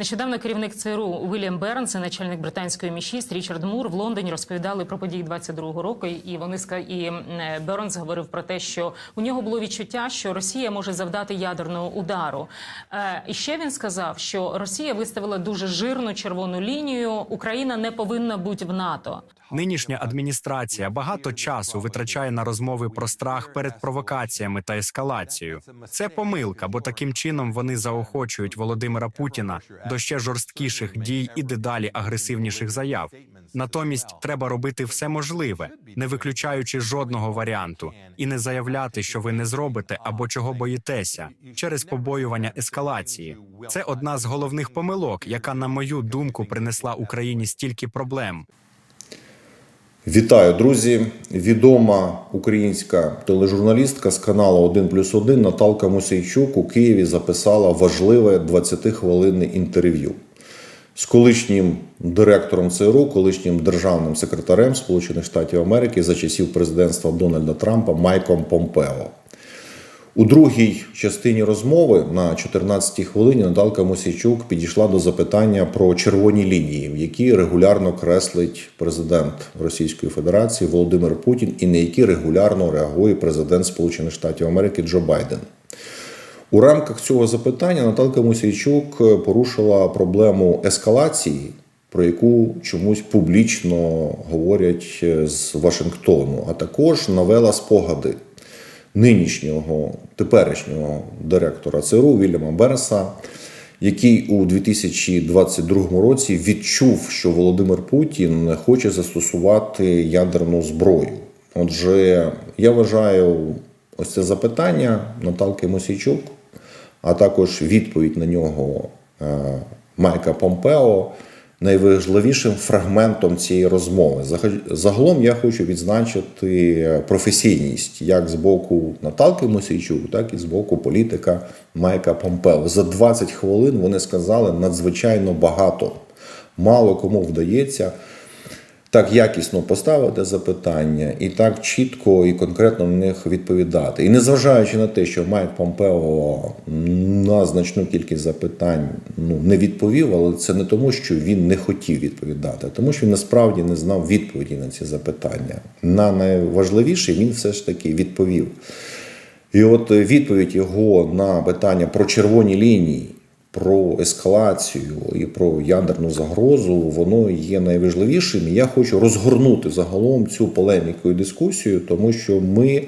Нещодавно керівник ЦРУ Вільям Бернс і начальник британської Мі-6 Річард Мур в Лондоні розповідали про події 22-го року. І вони і е, Бернс говорив про те, що у нього було відчуття, що Росія може завдати ядерного удару. Е, І ще він сказав, що Росія виставила дуже жирну червону лінію. Україна не повинна бути в НАТО. Нинішня адміністрація багато часу витрачає на розмови про страх перед провокаціями та ескалацією. Це помилка, бо таким чином вони заохочують Володимира Путіна до ще жорсткіших дій і дедалі агресивніших заяв. Натомість треба робити все можливе, не виключаючи жодного варіанту, і не заявляти, що ви не зробите або чого боїтеся через побоювання ескалації. Це одна з головних помилок, яка, на мою думку, принесла Україні стільки проблем. Вітаю, друзі! Відома українська тележурналістка з каналу 1 плюс 1 Наталка Мосейчук у Києві записала важливе 20-хвилинне інтерв'ю з колишнім директором ЦРУ, колишнім державним секретарем Сполучених Штатів Америки за часів президентства Дональда Трампа Майком Помпео. У другій частині розмови на 14-й хвилині Наталка Мосійчук підійшла до запитання про червоні лінії, які регулярно креслить президент Російської Федерації Володимир Путін, і на які регулярно реагує президент Сполучених Штатів Америки Джо Байден. У рамках цього запитання Наталка Мосійчук порушила проблему ескалації, про яку чомусь публічно говорять з Вашингтону, а також навела спогади нинішнього теперішнього директора ЦРУ Вільяма Берса, який у 2022 році відчув, що Володимир Путін хоче застосувати ядерну зброю. Отже, я вважаю ось це запитання Наталки Мосійчук, а також відповідь на нього е, Майка Помпео найважливішим фрагментом цієї розмови. Заг- Загалом я хочу відзначити професійність як з боку Наталки Мосійчук, так і з боку політика Майка Помпео. За 20 хвилин вони сказали надзвичайно багато. Мало кому вдається так якісно поставити запитання і так чітко і конкретно на них відповідати. І незважаючи на те, що Майк Помпео на значну кількість запитань ну, не відповів, але це не тому, що він не хотів відповідати, а тому що він насправді не знав відповіді на ці запитання. На найважливіше він все ж таки відповів. І от відповідь його на питання про червоні лінії, про ескалацію і про ядерну загрозу, воно є найважливішим. Я хочу розгорнути загалом цю полеміку і дискусію, тому що ми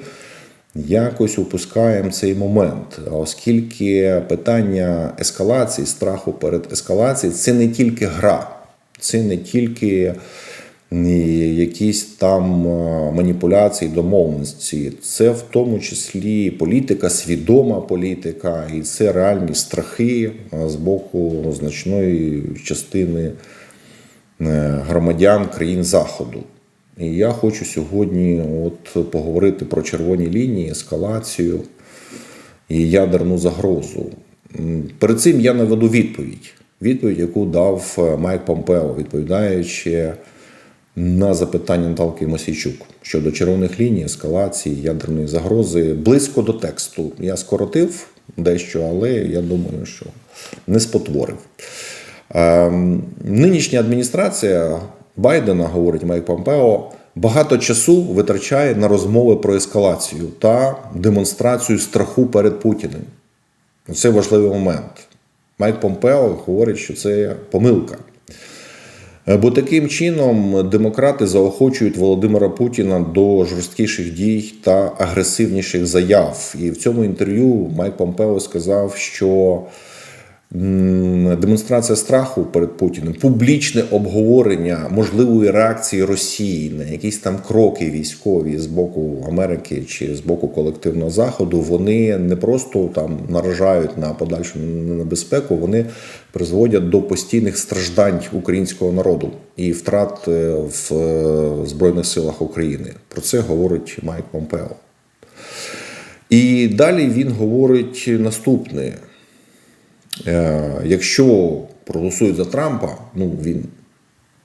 якось упускаємо цей момент, оскільки питання ескалації, страху перед ескалацією це не тільки гра, це не тільки якісь там е, маніпуляції, домовленості. Це в тому числі політика, свідома політика, і це реальні страхи е, з боку значної частини е, громадян країн Заходу. І я хочу сьогодні от поговорити про червоні лінії, ескалацію і ядерну загрозу. Перед цим я наведу відповідь. Відповідь, яку дав Майк Помпео, відповідаючи на запитання Наталки Мосійчук щодо червоних ліній, ескалації, ядерної загрози, близько до тексту. Я скоротив дещо, але я думаю, що не спотворив. Ем, Нинішня адміністрація Байдена, говорить Майк Помпео, багато часу витрачає на розмови про ескалацію та демонстрацію страху перед Путіним. Це важливий момент. Майк Помпео говорить, що це помилка. Е, Бо таким чином демократи заохочують Володимира Путіна до жорсткіших дій та агресивніших заяв. І в цьому інтерв'ю Майк Помпео сказав, що демонстрація страху перед Путіним, публічне обговорення можливої реакції Росії на якісь там кроки військові з боку Америки чи з боку колективного заходу, вони не просто там наражають на подальшу небезпеку, вони призводять до постійних страждань українського народу і втрат е, в е, збройних силах України. Про це говорить Майк Помпео. І далі він говорить наступне: якщо проголосують за Трампа, ну він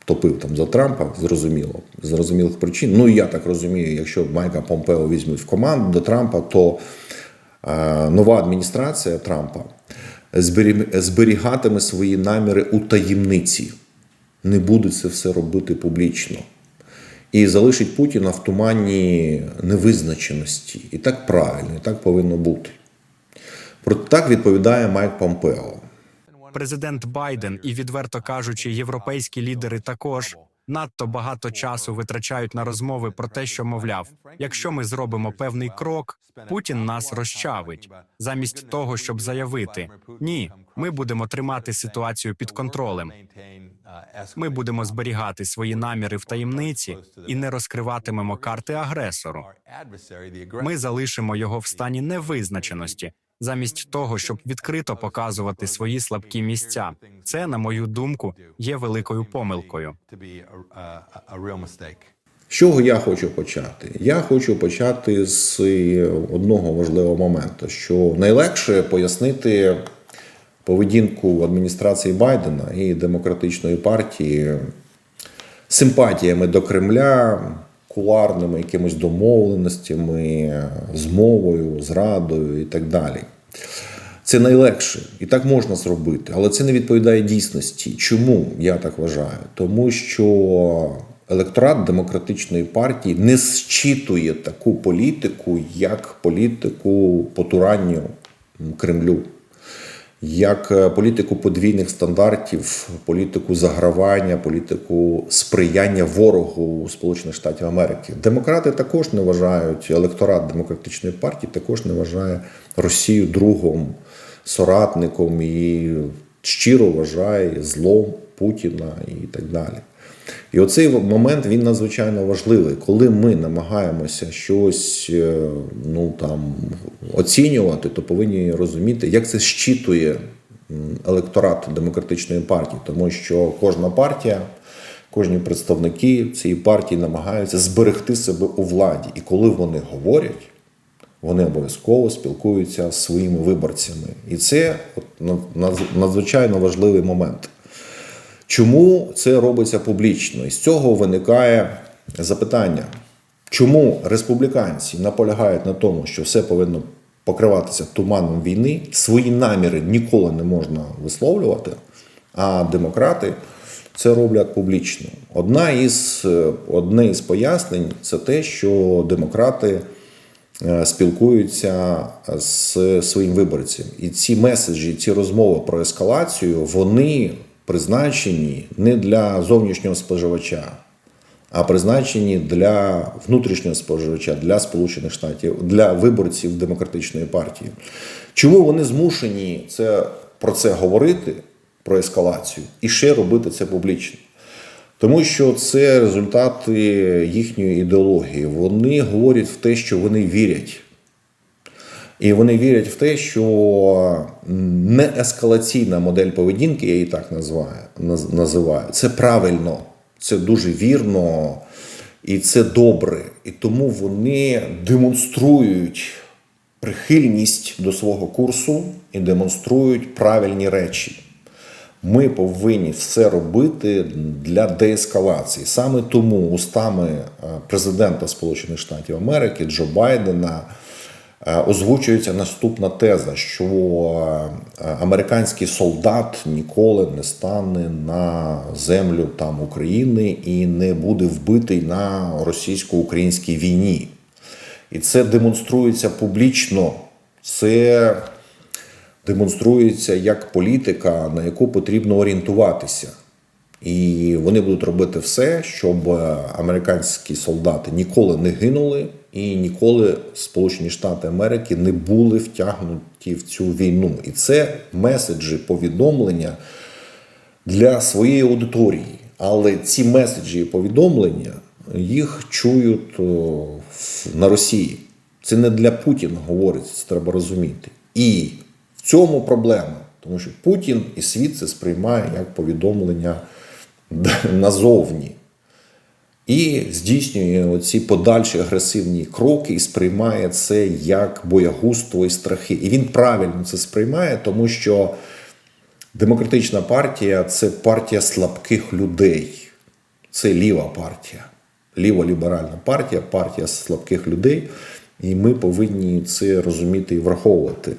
топив там за Трампа, зрозуміло, зрозумілих причин. Ну я так розумію, якщо Майка Помпео візьмуть в команду до Трампа, то е, нова адміністрація Трампа зберігатиме свої наміри у таємниці, не буде це все робити публічно. І залишить Путіна в тумані невизначеності. І так правильно, і так повинно бути. Проте так відповідає Майк Помпео. Президент Байден і, відверто кажучи, європейські лідери також надто багато часу витрачають на розмови про те, що мовляв, якщо ми зробимо певний крок, Путін нас розчавить, замість того, щоб заявити ні, ми будемо тримати ситуацію під контролем. Ми будемо зберігати свої наміри в таємниці і не розкриватимемо карти агресору. Ми залишимо його в стані невизначеності, замість того, щоб відкрито показувати свої слабкі місця. Це, на мою думку, є великою помилкою. З чого я хочу почати? Я хочу почати з е, одного важливого моменту, що найлегше пояснити поведінку адміністрації Байдена і демократичної партії симпатіями до Кремля, куларними якимись домовленостями, змовою, зрадою і так далі. Це найлегше, і так можна зробити, але це не відповідає дійсності. Чому я так вважаю? Тому що електорат демократичної партії не зчитує таку політику, як політику потуранню Кремлю, як е, політику подвійних стандартів, політику загравання, політику сприяння ворогу Сполучених Штатів Америки. Демократи також не вважають, електорат демократичної партії також не вважає Росію другом, соратником і щиро вважає злом Путіна і так далі. І оцей момент він надзвичайно важливий, коли ми намагаємося щось е, ну там оцінювати, то повинні розуміти, як це щитує електорат демократичної партії, тому що кожна партія, кожні представники цієї партії намагаються зберегти себе у владі. І коли вони говорять, вони обов'язково спілкуються з своїми виборцями. І це надзвичайно важливий момент. Чому це робиться публічно? І з цього виникає запитання, чому республіканці наполягають на тому, що все повинно покриватися туманом війни, свої наміри ніколи не можна висловлювати, а демократи це роблять публічно. Одна із, е, одне із пояснень це те, що демократи е, спілкуються з своїм виборцем. І ці меседжі, ці розмови про ескалацію, вони призначені не для зовнішнього споживача, а призначені для внутрішнього споживача, для Сполучених Штатів, для виборців демократичної партії. Чому вони змушені це, про це говорити, про ескалацію, і ще робити це публічно? Тому що це результати їхньої ідеології. Вони говорять в те, що вони вірять. І вони вірять в те, що не ескалаційна модель поведінки, я її так називаю, називаю, це правильно, це дуже вірно і це добре. І тому вони демонструють прихильність до свого курсу і демонструють правильні речі. Ми повинні все робити для деескалації. Саме тому устами е, президента Сполучених Штатів Америки Джо Байдена озвучується наступна теза, що е, американський солдат ніколи не стане на землю там України і не буде вбитий на російсько-українській війні. І це демонструється публічно. Це демонструється як політика, на яку потрібно орієнтуватися. І вони будуть робити все, щоб е, американські солдати ніколи не гинули і ніколи Сполучені Штати Америки не були втягнуті в цю війну. І це меседжі, повідомлення для своєї аудиторії. Але ці меседжі і повідомлення їх чують на Росії. Це не для Путіна говориться, це треба розуміти. І в цьому проблема, тому що Путін і світ це сприймає як повідомлення назовні. І здійснює оці подальші агресивні кроки і сприймає це як боягузтво і страхи. І він правильно це сприймає, тому що демократична партія це партія слабких людей. Це ліва партія, ліво-ліберальна партія, партія слабких людей. І ми повинні це розуміти і враховувати.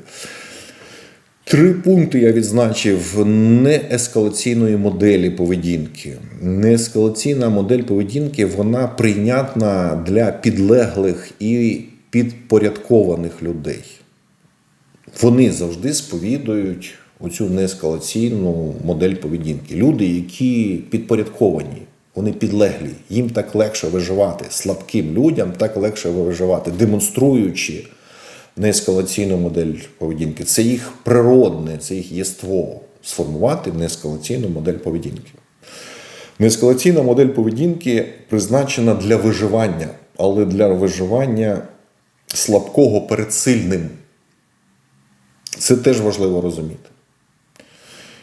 Три пункти я відзначив неескалаційної моделі поведінки. Неескалаційна модель поведінки вона прийнятна для підлеглих і підпорядкованих людей. Вони завжди сповідують оцю неескалаційну модель поведінки. Люди, які підпорядковані, вони підлеглі, їм так легше виживати. Слабким людям так легше виживати, демонструючи неескалаційну модель поведінки. Це їх природне, це їх єство сформувати неескалаційну модель поведінки. Неескалаційна модель поведінки призначена для виживання, але для виживання слабкого перед сильним. Це теж важливо розуміти.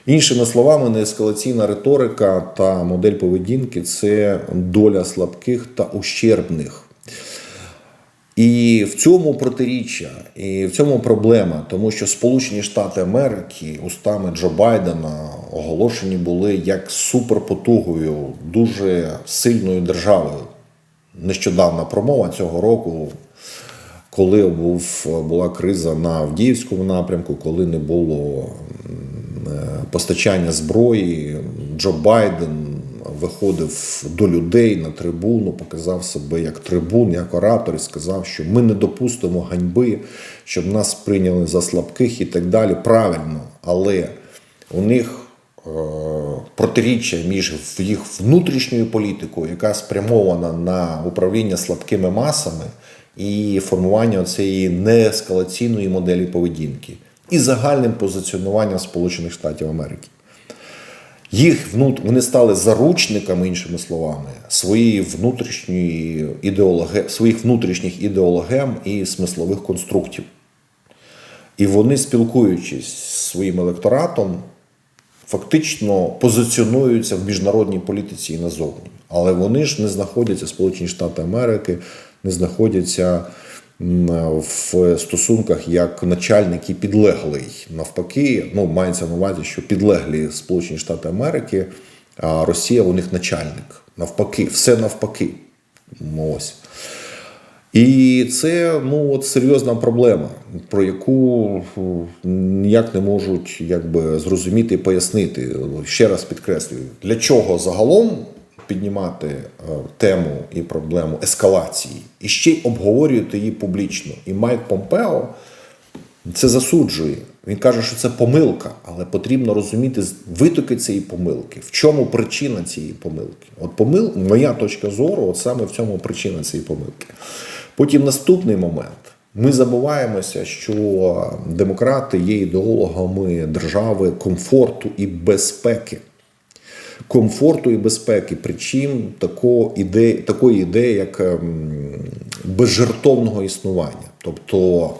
Іншими словами, неескалаційна риторика та модель поведінки це доля слабких та ущербних. І в цьому протиріччя, і в цьому проблема, тому що Сполучені Штати Америки устами Джо Байдена оголошені були як суперпотугою, дуже сильною державою. Нещодавна промова цього року, коли був, була криза на Авдіївському напрямку, коли не було е, постачання зброї, Джо Байден виходив до людей на трибуну, показав себе як трибун, як оратор і сказав, що ми не допустимо ганьби, щоб нас прийняли за слабких і так далі. Правильно, але у них е, протиріччя між їх внутрішньою політикою, яка спрямована на управління слабкими масами, і формування цієї неескалаційної моделі поведінки, і загальним позиціонуванням Сполучених Штатів Америки. Їх вони стали заручниками, іншими словами, своєї внутрішньої ідеологи... своїх внутрішніх ідеологем і смислових конструктів. І вони, спілкуючись зі своїм електоратом, фактично позиціонуються в міжнародній політиці і назовні. Але вони ж не знаходяться, Сполучені Штати Америки, не знаходяться в стосунках як начальник і підлеглий. Навпаки, ну мається на увазі, що підлеглі Сполучені Штати Америки, а Росія у них начальник. Навпаки, все навпаки. Ось. І це ну, от серйозна проблема, про яку ніяк не можуть якби, зрозуміти і пояснити. Ще раз підкреслюю, для чого загалом піднімати е, тему і проблему ескалації, і ще й обговорювати її публічно. І Майк Помпео це засуджує. Він каже, що це помилка, але потрібно розуміти витоки цієї помилки. В чому причина цієї помилки? От помил, моя точка зору, от саме в цьому причина цієї помилки. Потім наступний момент. Ми забуваємося, що демократи є ідеологами держави комфорту і безпеки. Комфорту і безпеки, причим такої ідеї, як ем, безжертовного існування. Тобто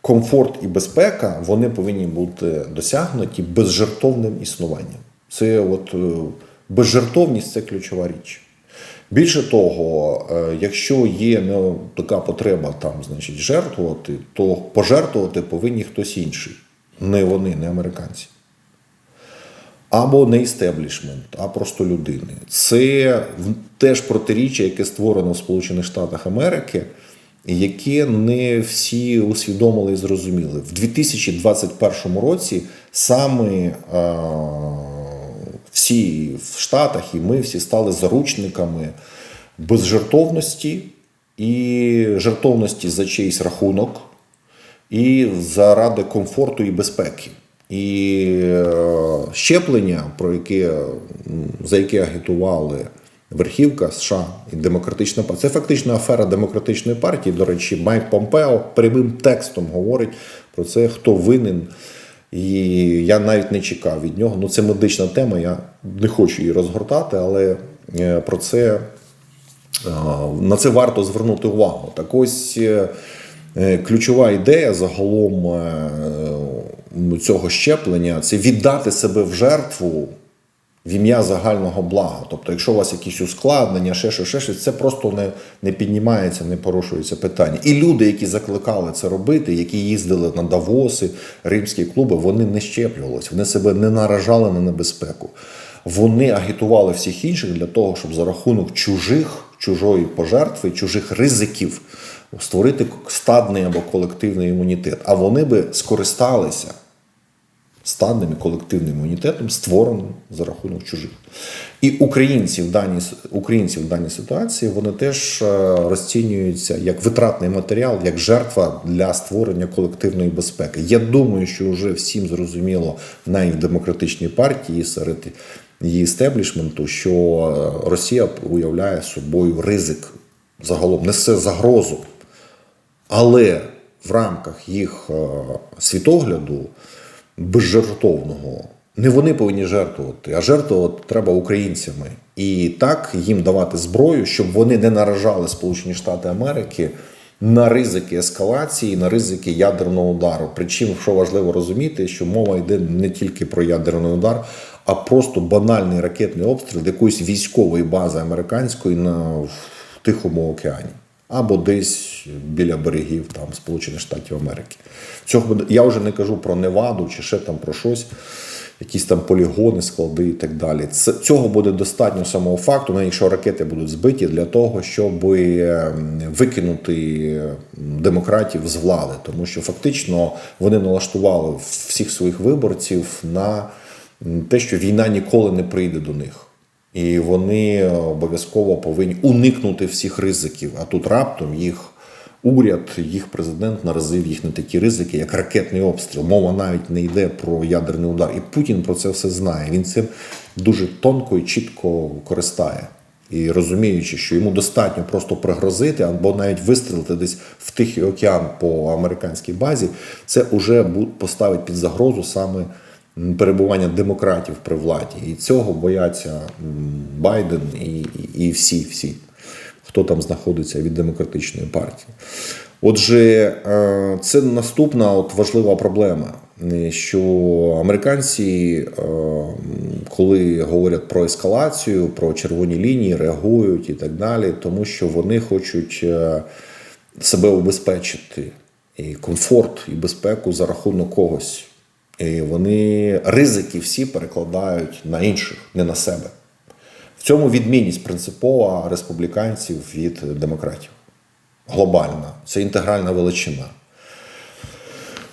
комфорт і безпека вони повинні бути досягнуті безжертовним існуванням. Це от е, безжертовність це ключова річ. Більше того, е, якщо є ну, така потреба там, значить, жертвувати, то пожертвувати повинні хтось інший, не вони, не американці. Або не істеблішмент, а просто людини. Це теж протиріччя, яке створено в Сполучених Штатах Америки, яке не всі усвідомили і зрозуміли. В 2021 році саме е, всі в Штатах і ми всі стали заручниками безжертовності і жертовності за чийсь рахунок, і заради комфорту і безпеки. І е, щеплення, про яке, за яке агітували верхівка США і демократична партія, це фактично афера демократичної партії. До речі, Майк Помпео прямим текстом говорить про це, хто винен. І я навіть не чекав від нього. Ну, це медична тема, я не хочу її розгортати, але е, про це На це варто звернути увагу. Так ось е, е, ключова ідея загалом е, цього щеплення це віддати себе в жертву в ім'я загального блага. Тобто, якщо у вас якісь ускладнення, ще щось, ще щось, це просто не, не піднімається, не порушується питання. І люди, які закликали це робити, які їздили на Давоси, римські клуби, вони не щеплювалися, вони себе не наражали на небезпеку. Вони агітували всіх інших для того, щоб за рахунок чужих, чужої пожертви, чужих ризиків створити стадний або колективний імунітет. А вони би скористалися стадним і колективним імунітетом, створеним за рахунок чужих. І українці в даній, українці в даній ситуації вони теж е, розцінюються як витратний матеріал, як жертва для створення колективної безпеки. Я думаю, що вже всім зрозуміло навіть в демократичній партії серед її стеблішменту, що е, Росія уявляє собою ризик загалом, несе загрозу. Але в рамках їх е, світогляду безжертовного не вони повинні жертвувати, а жертвувати треба українцями. І так їм давати зброю, щоб вони не наражали Сполучені Штати Америки на ризики ескалації, на ризики ядерного удару. Причому, що важливо розуміти, що мова йде не тільки про ядерний удар, а просто банальний ракетний обстріл якоїсь військової бази американської на в Тихому океані або десь біля берегів там Сполучених Штатів Америки. Цього я вже не кажу про Неваду чи ще там про щось, якісь там полігони, склади і так далі. Це цього буде достатньо самого факту, навіть якщо ракети будуть збиті для того, щоб е, викинути демократів з влади, тому що фактично вони налаштували всіх своїх виборців на те, що війна ніколи не прийде до них. І вони обов'язково повинні уникнути всіх ризиків. А тут раптом їх уряд, їх президент наразив їх на такі ризики, як ракетний обстріл. Мова навіть не йде про ядерний удар. І Путін про це все знає. Він цим дуже тонко і чітко користає. І розуміючи, що йому достатньо просто пригрозити або навіть вистрілити десь в Тихий океан по американській базі, це вже поставить під загрозу саме перебування демократів при владі. І цього бояться Байден і, і, всі, всі, хто там знаходиться від демократичної партії. Отже, е, це наступна от важлива проблема. е, Що американці, е, коли говорять про ескалацію, про червоні лінії, реагують і так далі, тому що вони хочуть себе убезпечити і комфорт, і безпеку за рахунок когось. І вони ризики всі перекладають на інших, не на себе. В цьому відмінність принципова республіканців від демократів. Глобальна, це інтегральна величина.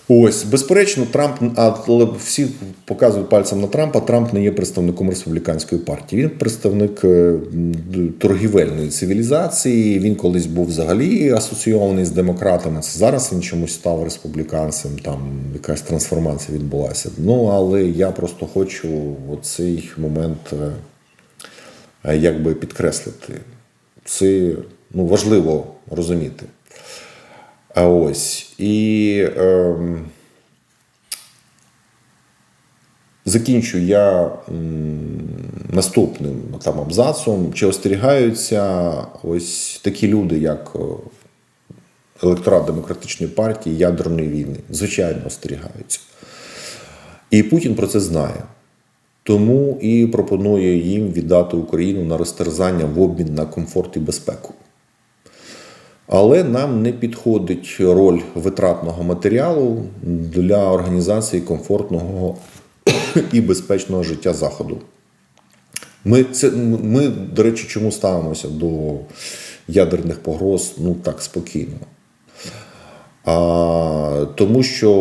Ось, безперечно, Трамп, але всі показують пальцем на Трампа. Трамп не є представником республіканської партії. Він представник е, торгівельної цивілізації. Він колись був взагалі асоційований з демократами. Це зараз він чомусь став республіканцем. Там якась трансформація відбулася. Ну але я просто хочу оцей момент е, е, якби підкреслити. Це ну, важливо розуміти. А ось. І ем, закінчу я наступним там абзацом. Чи остерігаються ось такі люди, як е, електорат демократичної партії ядерної війни? Звичайно, остерігаються. І Путін про це знає. Тому і пропонує їм віддати Україну на розтерзання в обмін на комфорт і безпеку. Але нам не підходить роль витратного матеріалу для організації комфортного і безпечного життя Заходу. Ми, це, ми, до речі, чому ставимося до ядерних погроз ну так спокійно? А, тому що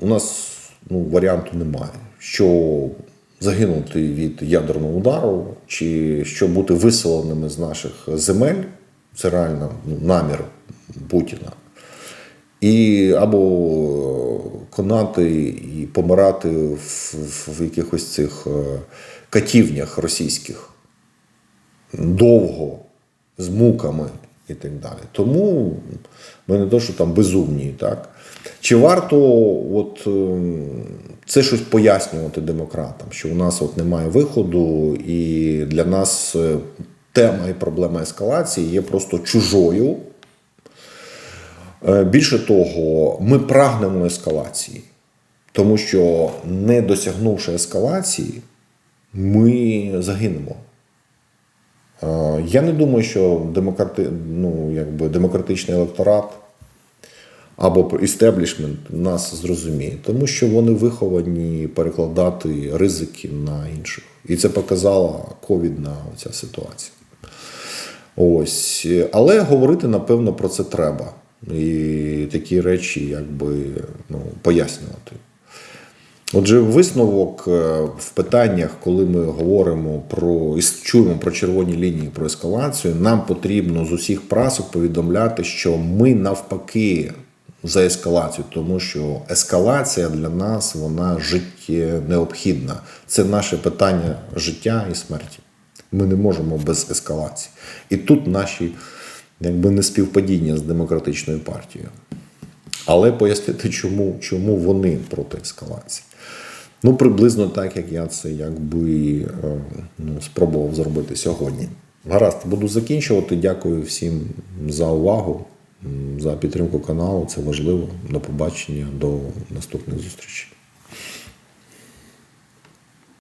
у нас ну, варіанту немає. Що загинути від ядерного удару, чи що бути виселеними з наших земель, це реально ну, намір Путіна. І або конати і помирати в, в якихось цих е, катівнях російських довго, з муками і так далі. Тому ми не то, що там безумні, так? Чи варто от, ем, це щось пояснювати демократам, що у нас от немає виходу, і для нас е, тема і проблема ескалації є просто чужою. Е, Більше того, ми прагнемо ескалації, тому що не досягнувши ескалації, ми загинемо. Е, Я не думаю, що демократи, ну, якби демократичний електорат або істеблішмент нас зрозуміє, тому що вони виховані перекладати ризики на інших. І це показала ковідна ця ситуація. Ось. Але говорити, напевно, про це треба. І такі речі, якби ну, пояснювати. Отже, висновок е, в питаннях, коли ми говоримо про і чуємо про червоні лінії про ескалацію, нам потрібно з усіх прасок повідомляти, що ми навпаки за ескалацію, тому що ескалація для нас вона життє необхідна. Це наше питання життя і смерті. Ми не можемо без ескалації. І тут наші якби неспівпадіння з демократичною партією. Але пояснити, чому, чому вони проти ескалації. Ну, приблизно так, як я це якби е, ну, спробував зробити сьогодні. Гаразд, буду закінчувати. Дякую всім за увагу, за підтримку каналу. Це важливо. До побачення, до наступних зустрічей.